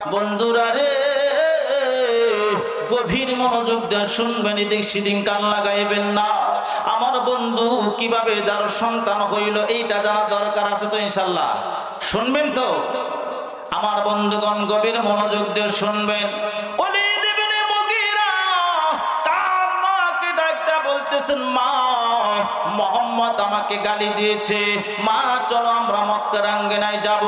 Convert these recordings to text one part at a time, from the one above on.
বন্ধুরা রে, গভীর মনোযোগ দিয়ে শুনবেন, এদিক সেদিন কান লাগাইবেন না। আমার বন্ধু কীভাবে যার সন্তান হইল, এইটা জানা দরকার আছে তো ইনশাল্লাহ। শুনবেন তো? আমার বন্ধুগণ গভীর মনোযোগ দিয়ে শুনবেন। বলতেছেন, মা মোহাম্মদ আমাকে গালি দিয়েছে। মা, চলো আমরা মক্কার আঙ্গিনায় যাব।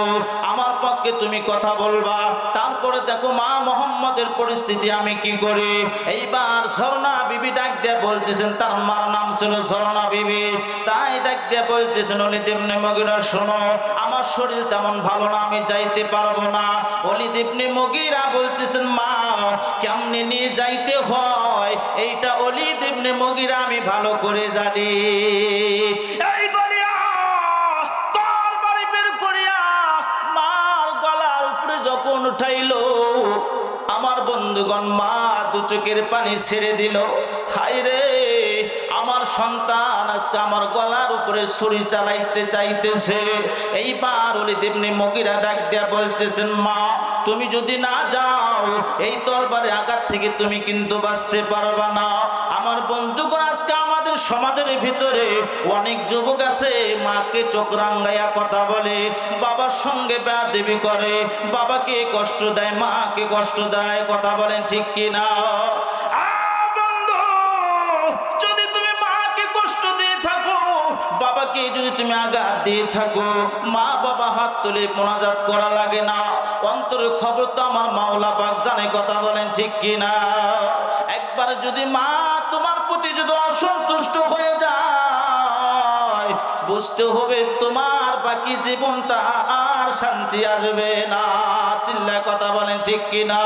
আমার পক্ষে তুমি কথা বলবা। তারপরে দেখো মা, মোহাম্মদের পরিস্থিতি আমি কি করি? এইবার ঝর্ণা বিবি ডাক দিয়ে বলতেছেন, তার মার নাম ছিল ঝর্ণা বিবি। তাই ডাক দিয়ে বলতেছেন অলি দেবনে মগিরা, শোনো, আমার শরীর তেমন ভালো না, আমি যাইতে পারব না। অলি দেবনে মগিরা বলতেছেন, মা, কেমনে নিয়ে যাইতে হয়? এইটা অলি দেবনে মগিরা আমি ভালো করে জানি। এই বলিয়া তোর বাড়ি বের করিয়া মার গলার উপরে যখন উঠাইলো, আমার বন্ধুগণ মা দু চোখের পানি ছেড়ে দিল। হাই রে, আমার সন্তান আজকে আমার গলার উপরে ছুরি চালাইতে চাইতেছে। এইবার ওলি দেবনি মগিরা ডাক দিয়া বলতেছেন, মা, তুমি যদি না যাও, এই তরবারে আঘাত থেকে তুমি কিন্তু বাঁচতে পারবা না। আমার বন্ধুগণ আজকে আমাদের সমাজের ভিতরে অনেক যুবক আছে, মাকে চোখ রাঙ্গাইয়া কথা বলে, বাবার সঙ্গে দেবী করে, বাবাকে কষ্ট দেয়, মাকে কষ্ট দেয়, কথা বলেন বাবাকে যদি তুমি দিয়ে থাকো, মা বাবা হাত তুলে মোনাজাত করা লাগে না। খবর তো আমার জানে, কথা বলেন ঠিক কিনা? একবার যদি মা তোমার প্রতি যদি অসন্তুষ্ট হয়ে যায়, বুঝতে হবে তোমার বাকি জীবনটা আর শান্তি আসবে না। কথা বলেন ঠিক কিনা?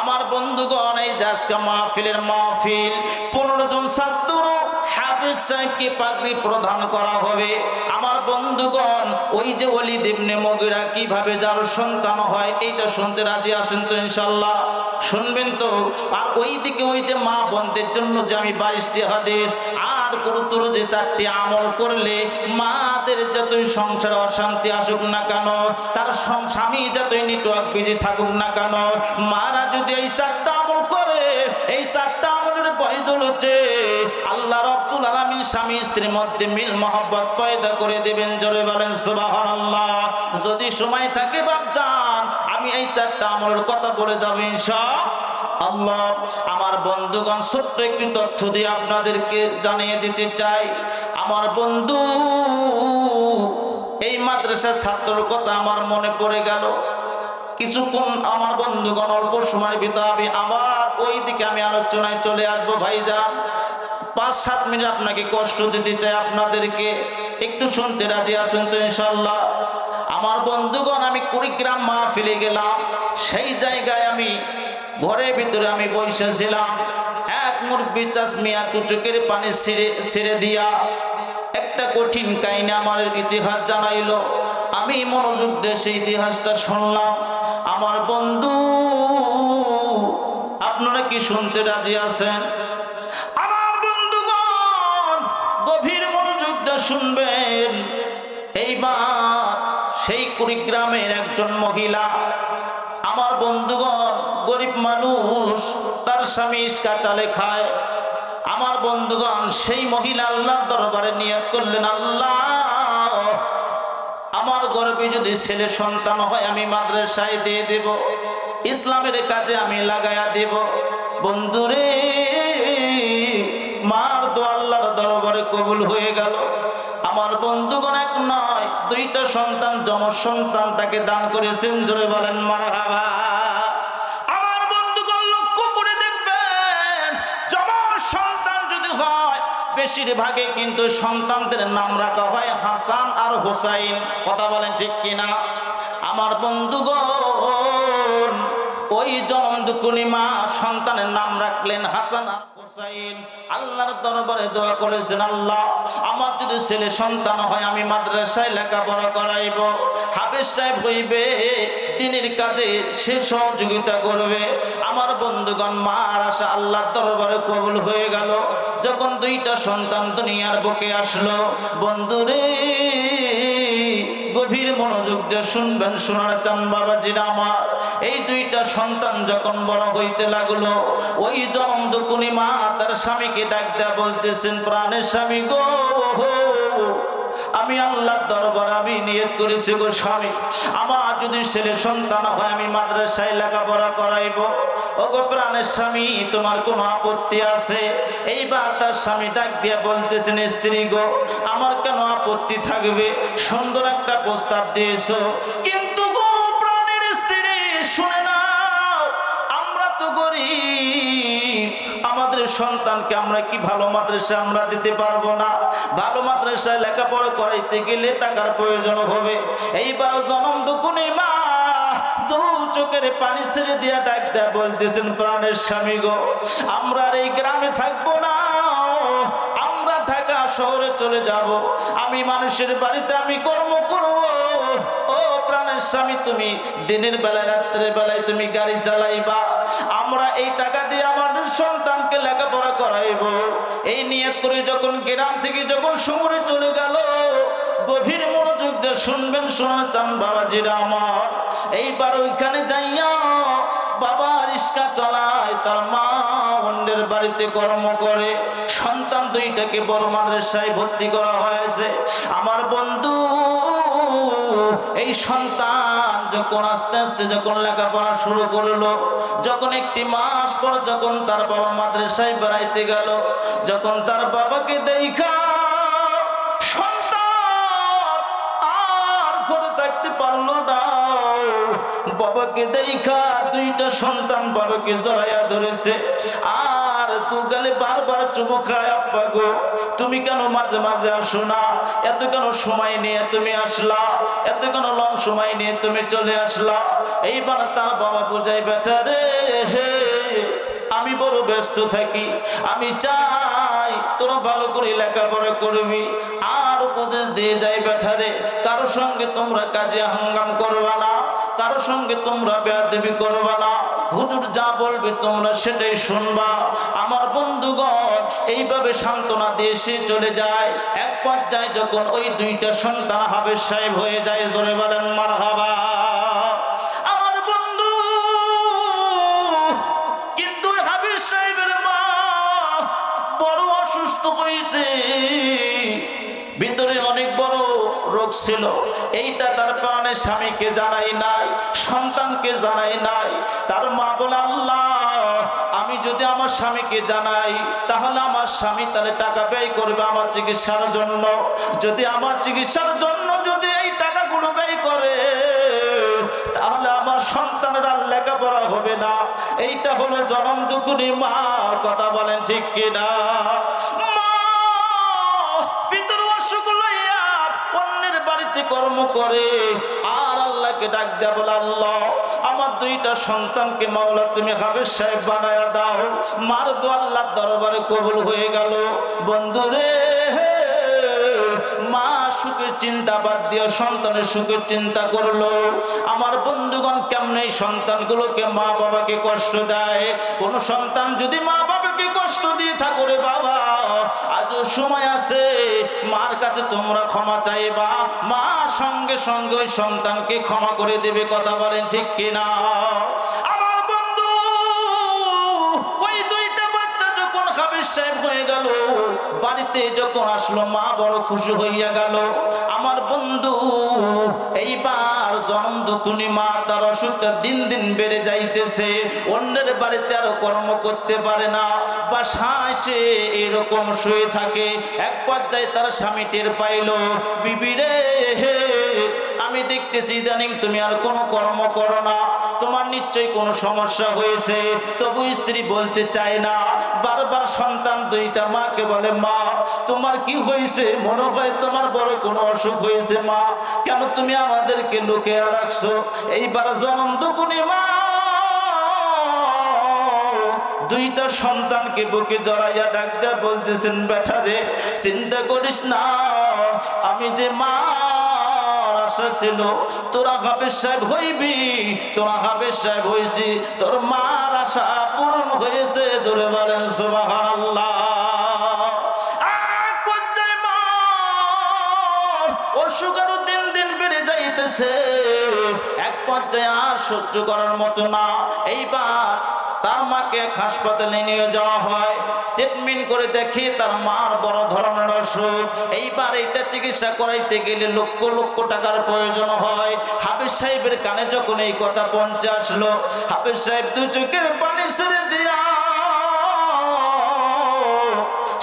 আমার বন্ধুগণ, এই যে মাহফিলের মাহফিল, পনেরো জন ছাত্র হাফিজ সাহেবকে প্রদান করা হবে। আমার বন্ধুগণ ওই যে অলি দেবনে মগিরা কীভাবে যার সন্তান হয়, এইটা শুনতে রাজি আছেন তো ইনশাল্লাহ শুনবেন তো? আর ওই দিকে ওই যে মা বোনদের জন্য যে আমি বাইশটি হাদিস, আর গুরুত্বর যে চারটি আমল করলে মাদের যতই সংসার অশান্তি আসুক না কেন, তার স্বামী যতই নেটওয়ার্ক বিজি থাকুক না কেন, মারা যদি এই চারটা আমল করে, এই চারটা আমলের বয়দলতে হচ্ছে আলামিন স্বামী স্ত্রীর মধ্যে মিল, মহব্বত পয়দা করে দেবেন, জোরে বলেন, সুবহানাল্লাহ। যদি সময় থাকে বাপজান আমি এই চারটা আমলের কথা বলে যাব ইনশা আল্লাহ আমার বন্ধুগণ, ছোট্ট একটি তথ্য দিয়ে আপনাদেরকে জানিয়ে দিতে চাই। আমার বন্ধু, এই মাদ্রাসার ছাত্রের কথা আমার মনে পড়ে গেল। কিছুক্ষণ আমার বন্ধুগণ অল্প সময়ের ভিতরে আমি আবার ওই দিকে আমি আলোচনায় চলে আসব, ভাইজান। পাঁচ, সাত মিনিট আপনাকে কষ্ট দিতে চাই, আপনাদেরকে একটু শুনতে রাজি আছেন তো ইনশাল্লাহ আমার বন্ধুগণ, আমি কুড়িগ্রাম মাহফিলে গেলাম, সেই জায়গায় আমি ঘরের ভিতরে আমি বসেছিলাম এক মুরব্বী চাষমিয়া দু চোখের পানি ছেড়ে ছেড়ে দিয়া একটা কঠিন কাহিনী আমার ইতিহাস জানাইল। আমি মনোযোগ দিয়ে সেই ইতিহাসটা শুনলাম। আমার বন্ধু, আপনারা কি শুনতে রাজি আছেন? শুনবেন। এইবার সেই কুড়িগ্রামের একজন মহিলা, আমার বন্ধুগণ, গরিব মানুষ, তার স্বামী ইস্কা চালে খায় আমার বন্ধুগণ, সেই মহিলা আল্লাহর দরবারে নিয়ত করলেন, আল্লাহ, আমার গর্বে যদি ছেলে সন্তান হয়, আমি মাদ্রাসায় দিয়ে দেব, ইসলামের কাজে আমি লাগায়া দেব। বন্ধুরে, মার দো আল্লাহর দরবারে কবুল হয়ে গেল। আমার বন্ধুগণ এক নয়, দুইটা সন্তান জম সন্তান তাকে দান করেছেন। জোরে বলেন মার আমার লক্ষ্য করে দেখবেন সন্তান যদি হয়, বেশিরভাগে কিন্তু সন্তানদের নাম রাখা হয় হাসান আর হোসাইন। কথা বলেন ঠিক কিনা? আমার বন্ধুগণ, ওই জনম দুকুনি মা সন্তানের নাম রাখলেন হাসান হোসাইন, আল্লাহর দরবারে দোয়া করেছেন, আল্লাহ, আমার যদি ছেলে সন্তান হয়, আমি মাদ্রাসায় লেখাপড়া করাইব। হাফেজ সাহেব হইবে দিনের কাজে সে সহযোগিতা করবে। আমার বন্ধুগণ মার আশা আল্লাহর দরবারে কবুল হয়ে গেল। যখন দুইটা সন্তান দুনিয়ার বুকে আসলো, বন্ধুরে, গভীর মনোযোগ দিয়ে শুনবেন, শোনার চান বাবাজিরা আমার। এই দুইটা সন্তান যখন বড় হইতে লাগল, ওই জনম দুকুনি মা তার স্বামীকে ডাক দেয়া বলতেছেন, প্রাণের স্বামী গো আমি আল্লাহর দরবার আমি নিয়ত করেছি গো স্বামী। আমার যদি ছেলে সন্তান হয়, আমি মাদ্রাসায় লেখাপড়া করাইব। ও গো প্রাণের স্বামী, তোমার কোনো আপত্তি আছে? এইবার তার স্বামী ডাক দিয়া বলতেছেন, স্ত্রী গো, আমার কেন আপত্তি থাকবে? সুন্দর একটা প্রস্তাব দিয়েছ। কিন্তু সন্তানকে আমরা কি ভালো মাদ্রাসা আমরা দিতে পারব না? ভালো মাদ্রাসায় লেখাপড়া করাইতে গেলে টাকার প্রয়োজন হবে। এইবার জনম দুকুনি মা চোখের পানি ছেড়ে দিয়া ডাক বলতেছেন, প্রাণের স্বামী গো, আমরা এই গ্রামে থাকব না। আমরা ঢাকা শহরে চলে যাব। আমি মানুষের বাড়িতে আমি কর্ম করব। ও প্রাণের স্বামী, তুমি দিনের বেলায় রাত্রের বেলায় তুমি গাড়ি চালাইবা। আমরা এই টাকা দিয়ে আমাদের সন্তানকে লেখাপড়া করাইব। এই নিয়ত করে যখন গ্রাম থেকে যখন শহরে চলে গেল, গভীর মনোযোগ দিয়ে শুনবেন শোনা চান বাবাজিরা আমার। এইবার ওইখানে যাইয়া বাবা রিস্কা চালায়, তার মা অন্যের বাড়িতে কর্ম করে। সন্তান দুইটাকে বড় মাদ্রাসায় ভর্তি করা হয়েছে। আমার বন্ধু এই সন্তান যখন আস্তে আস্তে যখন লেখাপড়া শুরু করল, যখন একটি মাস পর যখন তার বাবা মাদ্রাসায় বেড়াইতে গেল, যখন তার বাবাকে দেখা, সন্তান আর ঘরে পারল বাবাকে দেখা, দুইটা সন্তান বাবাকে জড়াইয়া ধরেছে। আর গেলে বারবার চুমু খায়, আব্বা গো। তুমি কেন মাঝে মাঝে আসো না? এত কেন সময় নিয়ে তুমি আসলা? এত কেন লং সময় নিয়ে তুমি চলে আসলা? এইবার তার বাবা বেটা রে, হে, আমি বড় ব্যস্ত থাকি। আমি চাই তোরা ভালো করে লেখাপড়া করবি। আর উপদেশ দিয়ে যাই বেঠারে কারও সঙ্গে তোমরা কাজে হাঙ্গাম করবা না। কারও সঙ্গে তোমরা বেয়াদেবি করবা না। হুজুর যা বলবে তোমরা সেটাই শুনবা। আমার বন্ধুগণ, এইভাবে সান্ত্বনা দিয়ে সে চলে যায়। এক পর্যায়ে যখন ওই দুইটা সন্তান হাবের সাহেব হয়ে যায়, জোরে বলেন মার আমার বন্ধু, কিন্তু মা অসুস্থ হয়েছে। ভিতরে অনেক বড় রোগ ছিল। এইটা তার প্রাণের স্বামীকে জানাই নাই, সন্তানকে জানাই নাই। তার মা বলে, আল্লাহ, আমি যদি আমার স্বামীকে জানাই, তাহলে আমার স্বামী তাহলে টাকা ব্যয় করবে আমার চিকিৎসার জন্য। যদি আমার চিকিৎসার জন্য যদি এই টাকাগুলো ব্যয় করে, তাহলে আমার সন্তানের লেখাপড়া হবে না। এইটা হলো জনম দুকুনি মা, কথা বলেন ঠিক কিনা? অন্যের কর্ম করে, আর আল্লাহকে ডাক দেয়া বলে, আল্লাহ, আমার দুইটা সন্তানকে মাওলা তুমি হাবের সাহেব বানায়া দাও। মার দো আল্লাহর দরবারে কবুল হয়ে গেল। বন্ধুরে মা সুখের চিন্তা বাদ দিয়ে সন্তানের সুখের চিন্তা করল। আমার বন্ধুগণ কেমন সন্তানগুলোকে মা বাবাকে কষ্ট দেয়? কোন সন্তান যদি মা বাবাকে কষ্ট দিয়ে থাকো রে বাবা আজও সময় আছে। মার কাছে তোমরা ক্ষমা চাইবা। মা সঙ্গে সঙ্গে ওই সন্তানকে ক্ষমা করে দেবে, কথা বলেন ঠিক কিনা? সাহেব হয়ে গেল। বাড়িতে যখন আসলো, মা বড় খুশি হইয়া গেল। আমার বন্ধু, এইবার জনম দুকুনি মা তার অসুখটা দিন দিন বেড়ে যাইতেছে। অন্যের বাড়িতে আরও কর্ম করতে পারে না। বাসায় সে এরকম শুয়ে থাকে। এক পর্যায়ে তার স্বামী টের পাইল বিবিরে হে আমি দেখতেছি ইদানিং তুমি আর কোনো কর্ম করো না। তোমার নিশ্চয়ই কোনো সমস্যা হয়েছে। তবু স্ত্রী বলতে চায় না। বারবার সন্তান দুইটা মাকে বলে, মা, তোমার কি হয়েছে? মনে হয় তোমার বড় কোনো অসুখ হয়েছে, মা। কেন তুমি আমাদেরকে লুকে রাখছো? এইবার জনম দুকুনি মা। দুইটা সন্তানকে বুকে জড়াইয়া ডাক দেয়া বলতেছেন বেঠারে চিন্তা করিস না। আমি যে মা আশা ছিল। তোরা হাবের সাহেব হইবি? তোরা হাবের সাহেব হয়েছি তোর মার আশা পূরণ হয়েছে, জোরে বলেন সুবাহান অসুখ দিন দিন বেড়ে যাইতেছে। এক পর্যায়ে আর সহ্য করার মতো না। এইবার তার মাকে হাসপাতালে নিয়ে যাওয়া হয়। ট্রিটমেন্ট করে দেখি তার মার বড় ধরনের অসুখ। এইবার এইটা চিকিৎসা করাইতে গেলে লক্ষ লক্ষ টাকার প্রয়োজন হয়। হাফিজ সাহেবের কানে যখন এই কথা পৌঁছে আসলো, হাফিজ সাহেব দু চোখের পানি ছেড়ে দিয়া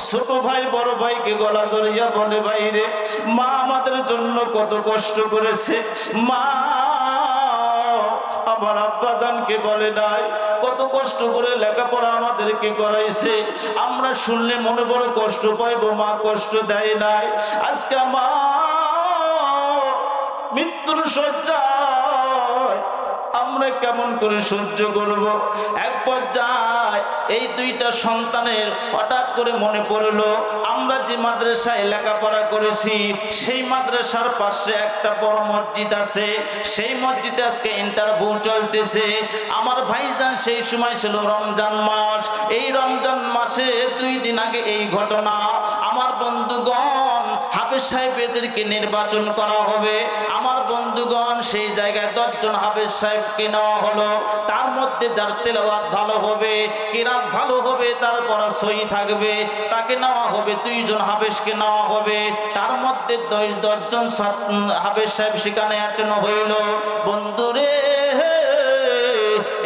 ছোট ভাই, বড় ভাইকে গলা জড়িয়া বলে ভাইরে মা আমাদের জন্য কত কষ্ট করেছে। মা আমার আব্বাজানকে বলে নাই, কত কষ্ট করে লেখাপড়া আমাদেরকে করাইছে। আমরা শুনলে মনে বড় কষ্ট পাইব মা কষ্ট দেয় নাই। আজকে মা মৃত্যুর সজ্জায় আমরা কেমন করে সহ্য করব? এক পর্যায়ে এই দুইটা সন্তানের হঠাৎ করে মনে পড়ল, আমরা যে মাদ্রাসায় লেখাপড়া করেছি, সেই মাদ্রাসার পাশে একটা বড় মসজিদ আছে। সেই মসজিদে আজকে ইন্টারভিউ চলতেছে। আমার ভাইজান সেই সময় ছিল রমজান মাস। এই রমজান মাসে দুই দিন আগে এই ঘটনা। আমার বন্ধুগণ, হাফেজ সাহেবদেরকে নির্বাচন করা হবে। আমার বন্ধুগণ, সেই জায়গায় দশজন হাফেজ সাহেবকে নেওয়া হলো। তার মধ্যে যার তেলাওয়াত ভালো হবে, কিরাত ভালো হবে তারপর সই থাকবে, তাকে নেওয়া হবে, দুইজন হাফেজকে নেওয়া হবে। তার মধ্যে দশ দশজন হাফেজ সাহেব সেখানে অ্যাটেন্ড হইল। বন্ধুরে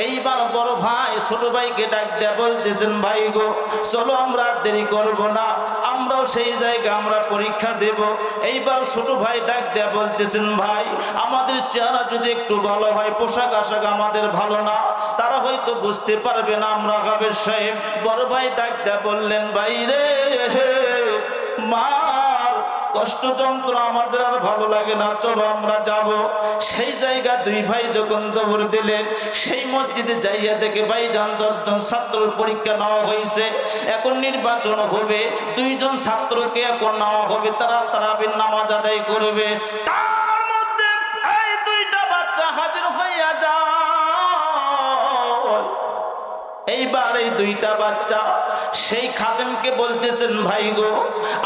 এইবার বড় ভাই, ছোট ভাইকে ডাক দেয়া বলতেছেন, ভাই গো, চলো আমরা দেরি করব না। সেই জায়গা আমরা পরীক্ষা দেব। এইবার ছোট ভাই ডাক দেয়া বলতেছেন, ভাই, আমাদের চেহারা যদি একটু ভালো হয়, পোশাক আশাক আমাদের ভালো না, তারা হয়তো বুঝতে পারবে না আমরা গাবের সাহেব। বড় ভাই ডাক দেয়া বললেন, ভাই রে, মা কষ্ট যন্ত্র আমাদের আর ভালো লাগে না। চলো আমরা যাব। সেই জায়গা দুই ভাই যখন দৌড় দিলেন, সেই মসজিদে যাইয়া থেকে ভাই যান দশজন ছাত্রর পরীক্ষা নেওয়া হয়েছে। এখন নির্বাচন হবে। দুইজন ছাত্রকে এখন নেওয়া হবে। তারা তারাবির নামাজ আদায় করবে। তার এইবার এই দুইটা বাচ্চা, সেই খাদেমকে বলতেছেন, ভাই গো,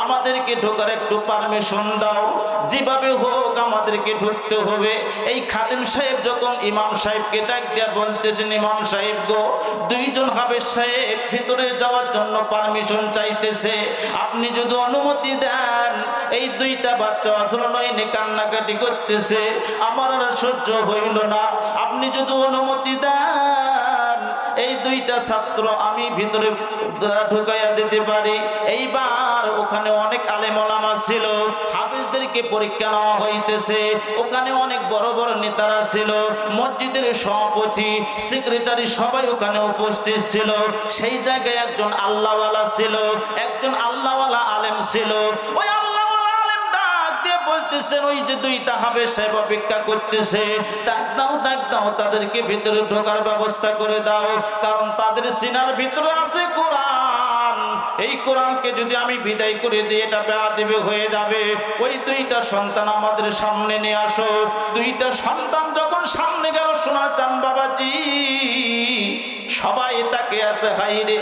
আমাদেরকে ঢোকার একটু পারমিশন দাও। যেভাবে হোক আমাদেরকে ঢুকতে হবে। এই খাদেম সাহেব যখন ইমাম সাহেবকে ডাক দিয়া বলতেছেন, ইমাম সাহেব গো, দুইজন হাবের সাহেব ভিতরে যাওয়ার জন্য পারমিশন চাইতেছে। আপনি যদি অনুমতি দেন, এই দুইটা বাচ্চা অথবা নয়নে কান্নাকাটি করতেছে। আমার আর সহ্য হইল না। আপনি যদি অনুমতি দেন এই দুইটা ছাত্র আমি ভিতরে ঢুকাইয়া দিতে পারি। এইবার ওখানে অনেক আলেমলামা ছিল, হাফিজদেরকে পরীক্ষা নেওয়া হইতেছে। ওখানে অনেক বড় বড় নেতারা ছিল, মসজিদের সভাপতি, সেক্রেটারি সবাই ওখানে উপস্থিত ছিল। সেই জায়গায় একজন আল্লাহওয়ালা ছিল, একজন আল্লাহওয়ালা আলেম ছিল। ওই বলতেছেন, ওই যে দুইটা হবে সাহেব অপেক্ষা করতেছে। ডাক দাও ডাক দাও, তাদেরকে ভিতরে ঢোকার ব্যবস্থা করে দাও, কারণ তাদের সিনার ভিতরে আছে কোরআন। এই কোরআনকে যদি আমি বিদায় করে দিই, এটা বেয়াদিবে হয়ে যাবে। ওই দুইটা সন্তান আমাদের সামনে নিয়ে আসো। দুইটা সন্তান যখন সামনে গেল, শোনা চান বাবাজি, সবাই তাকে আছে হাইরে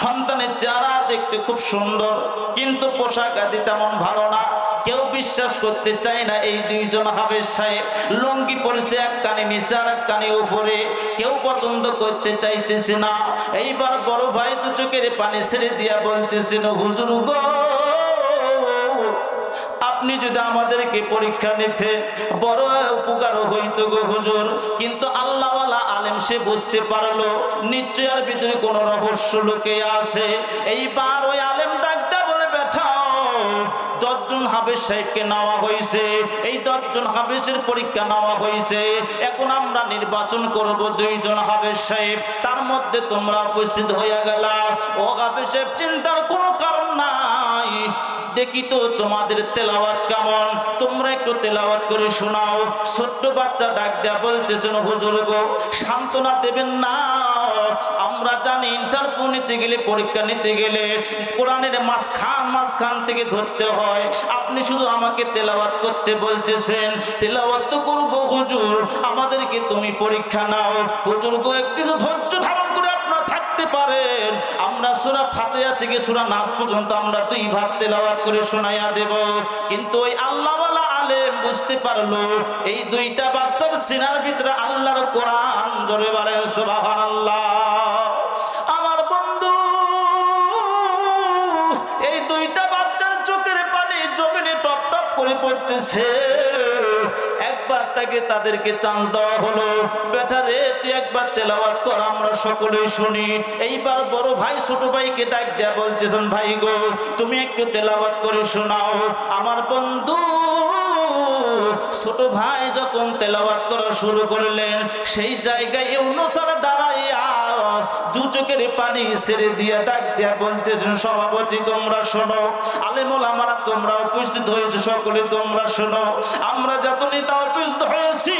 সন্তানের চেহারা দেখতে খুব সুন্দর, কিন্তু পোশাক আদি তেমন ভালো না। কেউ বিশ্বাস করতে চায় না এই দুইজন হাবের সাহেব। লুঙ্গি পরেছে এক কানে নিচে আর এক কানে উপরে। কেউ পছন্দ করতে চাইতেছে না। এইবার বড় ভাই দু চোখের পানি ছেড়ে দিয়া বলতেছিল হুজুর গো আপনি যদি আমাদেরকে পরীক্ষা নিতে বড় উপকার হইতো গো হুজুর, কিন্তু আল্লাহওয়ালা আলেম সে বুঝতে পারল নিশ্চয় আর ভিতরে কোনো রহস্য লোকে আছে। এইবার ওই আলেম ডাকতে বলে বেঠা দশজন সাহেবকে নেওয়া এই দশজন পরীক্ষা নেওয়া এখন আমরা নির্বাচন করব দুইজন সাহেব তার মধ্যে তোমরা উপস্থিত হইয়া গেলা। ও সাহেব চিন্তার কোনো কারণ নাই। দেখি তো তোমাদের তেলাওয়াত কেমন? তোমরা একটু তেলাওয়াত করে শোনাও। ছোট্ট বাচ্চা ডাক দেয়া বলতেছেন, হুজুর গো, সান্ত্বনা দেবেন না। আমরা জানি ইন্টারভিউ নিতে গেলে, পরীক্ষা নিতে গেলে কোরআনের মাঝখান মাঝখান থেকে ধরতে হয়। আপনি শুধু আমাকে তেলাওয়াত করতে বলতেছেন। তেলাওয়াত তো করব, হুজুর। আমাদেরকে তুমি পরীক্ষা নাও। হুজুর গো, একটু ধৈর্য পারেন আমরা সুরা ফাতেহা থেকে সুরা নাস পর্যন্ত আমরা দুই ভাগ তেলাওয়াত করে শোনাইয়া দেব। কিন্তু ওই আলেম বুঝতে পারল, এই দুইটা বাচ্চার সিনার ভিতরে আল্লাহর কোরআন জোরে বলে সুবহানাল্লাহ। আমার বন্ধু, এই দুইটা বাচ্চার চোখের পানি জমিনে টপ টপ করে পড়তেছে। তাকে তাদেরকে চান্স দেওয়া হলো। বেটা রে, তুই একবার তেলাওয়াত কর, আমরা সকলেই শুনি। এইবার বড় ভাই, ছোট ভাইকে ডাক দেয়া বলতেছেন, ভাই গো, তুমি একটু তেলাওয়াত করে শোনাও। আমার বন্ধু, ছোট ভাই যখন তেলাওয়াত করা শুরু করলেন, সেই জায়গায় ইউনুসার দাঁড়াইয়া দু চোখের পানি ছেড়ে দিয়ে ডাক দিয়া বলতেছেন, সভাপতি, তোমরা শোনো। আলেমুল আমারা, তোমরা উপস্থিত হয়েছে, সকলে তোমরা শোনো। আমরা যত নেতা উপস্থিত হয়েছি,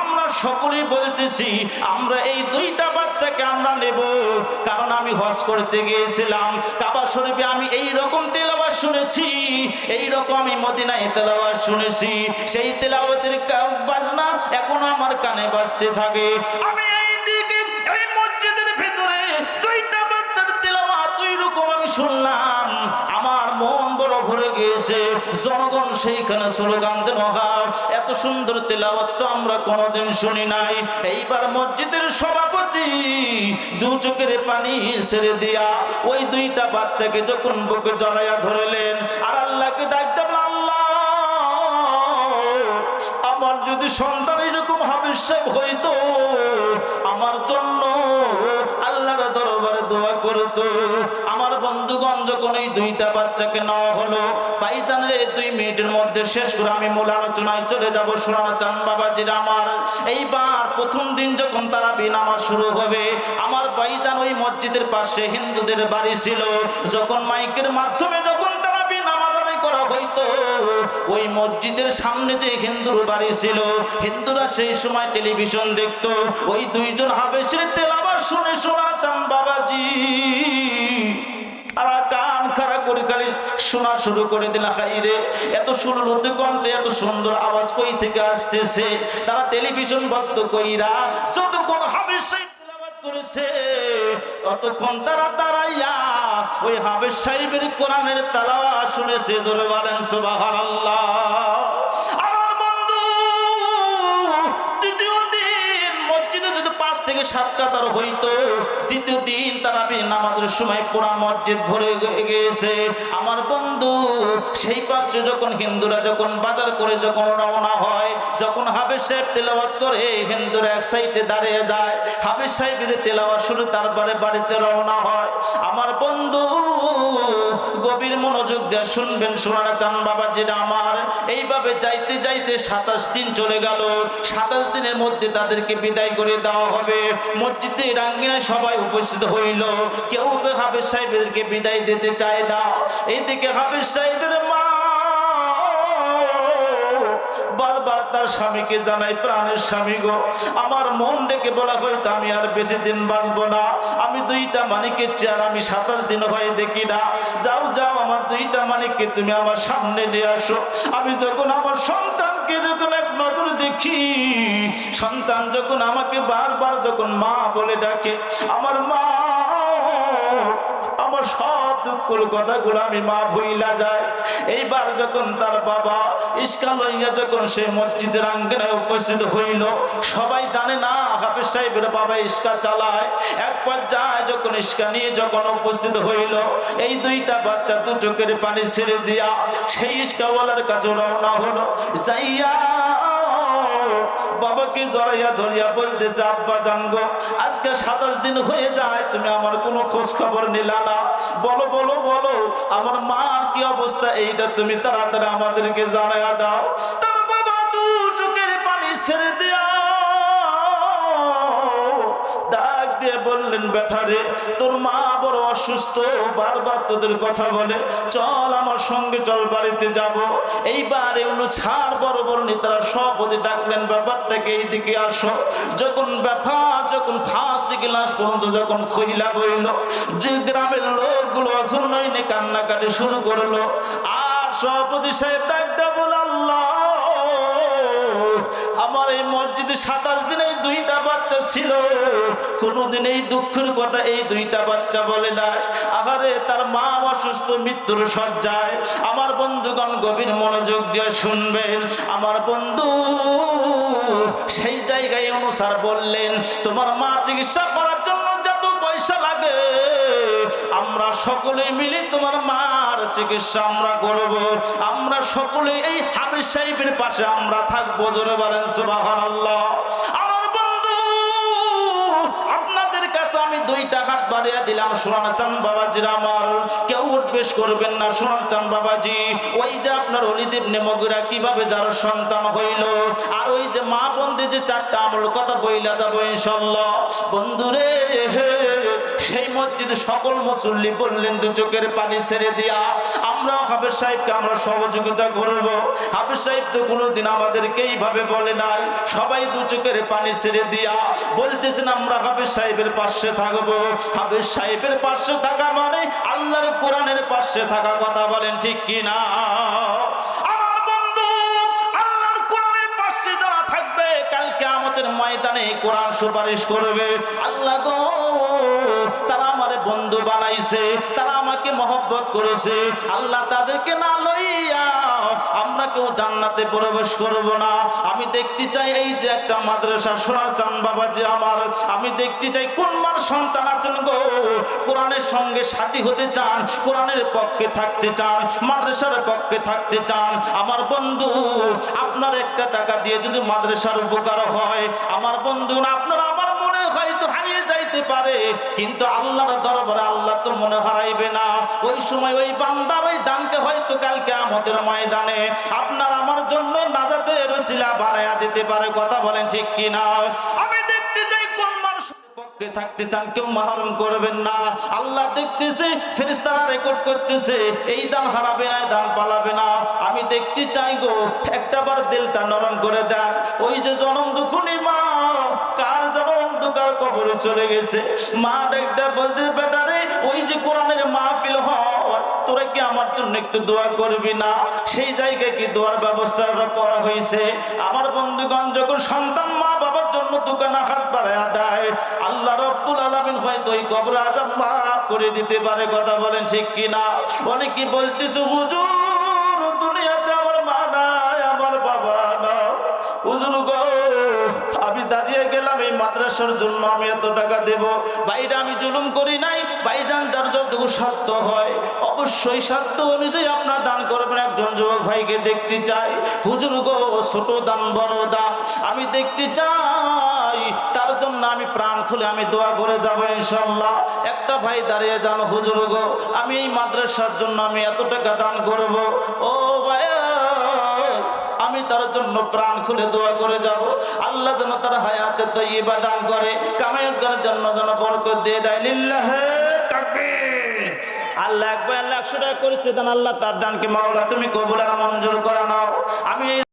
আমরা সকলেই বলতেছি, আমরা এই দুইটা বাচ্চাকে আমরা নেব। কারণ আমি হজ করতে গিয়েছিলাম, কাবা শরীফে আমি এই রকম তেলাবাস শুনেছি এই রকম আমি মদিনায় তেলাবাস শুনেছি। সেই তেলাওয়াতের বাজনা এখন আমার কানে বাজতে থাকে। আমি শুনলাম, আমার মন বড় ভরে গিয়েছে। জনগণ সেইখানে স্লোগান দেন এত সুন্দর তেলাওয়াত তো আমরা কোনোদিন শুনি নাই। এইবার মসজিদের সভাপতি দু চোখের পানি ছেড়ে দিয়া ওই দুইটা বাচ্চাকে যখন বুকে জড়াইয়া ধরলেন, আর আল্লাহকে ডাক দেবেন আমার যদি সন্তান এরকম হাবিসাব হইতো, আমার জন্য আল্লাহর দরবারে দোয়া করতো। বন্ধুগণ, যখন এই দুইটা বাচ্চাকে নেওয়া হলো, ভাইজানের এই দুই মিনিটের মধ্যে শেষ করে আমি মূল আলোচনায় চলে যাব। শোনা চান বাবাজির আমার, এইবার প্রথম দিন যখন তারা বিনামা শুরু হবে, আমার ভাইজান ওই মসজিদের পাশে হিন্দুদের বাড়ি ছিল। যখন মাইকের মাধ্যমে যখন তারা বিনামাজ আদায় করা হইতো, ওই মসজিদের সামনে যে হিন্দুর বাড়ি ছিল, হিন্দুরা সেই সময় টেলিভিশন দেখতো। ওই দুইজন হাবেশের তেলাবার শুনে শোনা চান বাবাজি। তারা কান খাড়া করে খালি শোনা শুরু করে দিল, হাইরে, এত সুরলুতে কণ্ঠে এত সুন্দর আওয়াজ কই থেকে আসতেছে? তারা টেলিভিশন ভক্ত কইরা যতক্ষণ সাহেব তেলাওয়াত করেছে, ততক্ষণ তারা দাঁড়াইয়া ওই হাবের সাহেবের কোরআনের তালাওয়া শুনেছে, জোরে বলেন সুবহানাল্লাহ। সাত কাতার হইতো। দ্বিতীয় দিন তারা নামাজের সময় পুরা মসজিদ ভরে গিয়েছে। আমার বন্ধু, সেই পাশে যখন হিন্দুরা যখন বাজার করে যখন রওনা হয়, যখন হাবের সাহেব তেলাওয়াত করে, হিন্দুরা এক সাইডে দাঁড়িয়ে যায়। হাবের সাহেব যে তেলাওয়াত শুরু, তারপরে বাড়িতে রওনা হয়। আমার বন্ধু, গভীর মনোযোগ দিয়ে শুনবেন শোনানা চান, বাবাজিরা আমার। এইভাবে যাইতে যাইতে সাতাশ দিন চলে গেল। সাতাশ দিনের মধ্যে তাদেরকে বিদায় করে দেওয়া হবে। মসজিদে রাঙ্গিনায় সবাই উপস্থিত হইল। কেউ তো হাফেজ সাহেবদেরকে বিদায় দিতে চায় না। এইদিকে হাফেজ সাহেবের মা বারবার তার স্বামীকে জানাই প্রাণের স্বামী গো, আমার মন ডেকে বলা হয়তো আমি আর বেশি দিন বাঁচবো না। আমি দুইটা মানিকের চেয়ার আমি সাতাশ দিন হয় দেখি না। যাও যাও, আমার দুইটা মানিককে তুমি আমার সামনে নিয়ে আসো। আমি যখন আমার সন্তানকে যখন এক নজর দেখি, সন্তান যখন আমাকে বারবার যখন মা বলে ডাকে, আমার মা আমার সব দুঃখের কথাগুলো আমি মা ভুইলা যায়। এইবার যখন তার বাবা ইস্কা লইয়া যখন সে মসজিদের আঙ্গনায় উপস্থিত হইল, সবাই জানে না, হাফিজ সাহেবের বাবা ইস্কা চালায়। এক পর্যায়ে যখন ইস্কা নিয়ে যখন উপস্থিত হইল, এই দুইটা বাচ্চা দু চোখের পানি ছেড়ে দিয়া সেই ইস্কাওয়ালার কাছে রওনা হলো। যাইয়া বাবাকে জড়াইয়া ধরিয়া বলতেছে, আব্বা জানগো আজকে সাতাশ দিন হয়ে যায়, তুমি আমার কোনো খোঁজ খবর নিলা না। বলো বলো বলো, আমার মার কি অবস্থা এইটা তুমি তাড়াতাড়ি আমাদেরকে জানাইয়া দাও। বেঠারে তোর মা বড় অসুস্থ বারবার তোদের কথা বলে, চল আমার সঙ্গে, চল বাড়িতে যাব। এইবার এগুলো ছাড় বড় বড় নেতারা সব ডাকলেন, ব্যাপারটাকে এইদিকে আসো। যখন ব্যথা, যখন ফার্স্ট ক্লাস পর্যন্ত যখন খইলা বইল, যে গ্রামের লোকগুলো অধর্ণয়নে কান্নাকাটি শুরু করল। আর সভাপতি সাহেব ডাক বলে আল্লাহ! এই মসজিদে সাতাশ দিনে দুইটা বাচ্চা ছিল। কোনোদিন এই দুঃখের কথা এই দুইটা বাচ্চা বলে নাই। আহারে, তার মা অসুস্থ, মৃত্যুর সজ্জায় আমার বন্ধুগণ গভীর মনোযোগ দিয়ে শুনবেন। আমার বন্ধু সেই জায়গায় অনুসার বললেন, তোমার মা চিকিৎসা করার জন্য পয়সা লাগে। আমরা সকলে মিলে তোমার মার চিকিৎসা আমরা করব। আমরা সকলে এই হাবিজ সাহেবের পাশে আমরা থাকব, জোরে বলেন সুবহানাল্লাহ। আমার বন্ধু, আপনাদের কাছে আমি দুইটা হাত বাড়িয়ে দিলাম, সোনার চান বাবাজির আমার। কেউ উঠবেশ করবেন না, সোনার চান বাবাজি। ওই যে আপনার অলিদেব নেমগুরা কীভাবে যার সন্তান হইল, আর ওই যে মা বন্ধে যে চারটা আমল কথা বইলা যাব ইনশাল্লাহ। বন্ধুরে সেই মসজিদে সকল মুসল্লি বললেন, দু চোখের পানি ছেড়ে দিয়া আমরা হাফেজ সাহেবকে আমরা সহযোগিতা করব। হাফেজ সাহেব তো কোনোদিন আমাদেরকে এইভাবে বলে নাই, সবাই দু চোখের পানি ছেড়ে দিয়া বলতেছেন আমরা হাফেজ সাহেবের পাশে থাকব। হাফেজ সাহেবের পাশে থাকা মানে আল্লাহর কোরআনের পাশে থাকা কথা বলেন ঠিক কি না? আমার বন্ধু, আল্লাহর কোরআনের পাশে যারা থাকবে কালকে আমাদের ময়দানে কোরআন সুপারিশ করবে। আল্লাহ গো, তারা বন্ধু বানাইছে, তারা আমাকে মহব্বত করেছে। আল্লাহ তাদেরকে না লইয়া আমরা কেউ জান্নাতে প্রবেশ করব না। আমি দেখতে চাই এই যে একটা মাদ্রাসা শোনা চান বাবাজি আমার, আমি দেখতে চাই কোন মার সন্তান আছেন গো? কোরআনের সঙ্গে সাথী হতে চান, কোরআনের পক্ষে থাকতে চান, মাদ্রাসার পক্ষে থাকতে চান। আমার বন্ধু, আপনার একটা টাকা দিয়ে যদি মাদ্রাসার উপকার হয়, আমার বন্ধু আপনার আমার যাইতে পারে, কিন্তু আল্লাহর দরবারে আল্লাহ তো মনে হারাইবে না। ওই সময় ওই বান্দার ওই দানকে হয়তো কালকে আমাদের ময়দানে আপনার আমার জন্য নাজাতের রসিলা বানায়া দিতে পারে, কথা বলেন ঠিক কিনা? আমি দেখতে চাই কোন মানুষ থাকতে চান, কেউ মাহরম করবেন না। আল্লাহ দেখতেছে, ফেরেশতারা রেকর্ড করতেছে, এই দান হারাবে না দান পালাবে না। আমি দেখতে চাই গো একটা বার দিলটা নরম করে দেন। ওই যে জনম দুখুনি মা, কার অন্ধকার কবরে চলে গেছে। মা দেখতে বলতে বেটারে ওই যে কোরআনের মাহফিল হয়, তোরা কি আমার জন্য একটু দোয়া করবি না? সেই জায়গায় কি দোয়ার ব্যবস্থা করা হয়েছে? আমার বন্ধুগণ, যখন সন্তান মা বাবার জন্য দোকানে হাত বাড়ায় দেয়, আল্লাহ রব্বুল আলামিন হয়তো ওই কবর আজাব মাফ করে দিতে পারে, কথা বলেন ঠিক কিনা? অনেকে বলতেছে, হুজুর আমি দাঁড়িয়ে গেলাম, এই মাদ্রাসার জন্য আমি এত টাকা দেব? বাইরে আমি জুলুম করি নাই। ভাইজান, যার যতটুকু সত্য হয়, অবশ্যই সত্য অনুযায়ী আপনার দান করবেন। একজন যুবক ভাইকে দেখতে চাই। হুজুর গো, ছোট দান বড় দান আমি দেখতে চাই, তার জন্য আমি প্রাণ খুলে আমি দোয়া করে যাব ইনশাল্লাহ একটা ভাই দাঁড়িয়ে যান, হুজুর গো, আমি এই মাদ্রাসার জন্য আমি এত টাকা দান করব। ও আমি তার জন্য প্রাণ খুলে দোয়া করে যাব। আল্লাহ যেন তার হায়াতে তৈবা দান করে কামায়ুজগানের জন্য যেন বরকত দিয়ে দেয়। লিল্লাহ আল্লাহ একবার আল্লাহ একশো টাকা করেছে আল্লাহ তার দানকে মাওলা তুমি কবুলার মঞ্জুর করা নাও।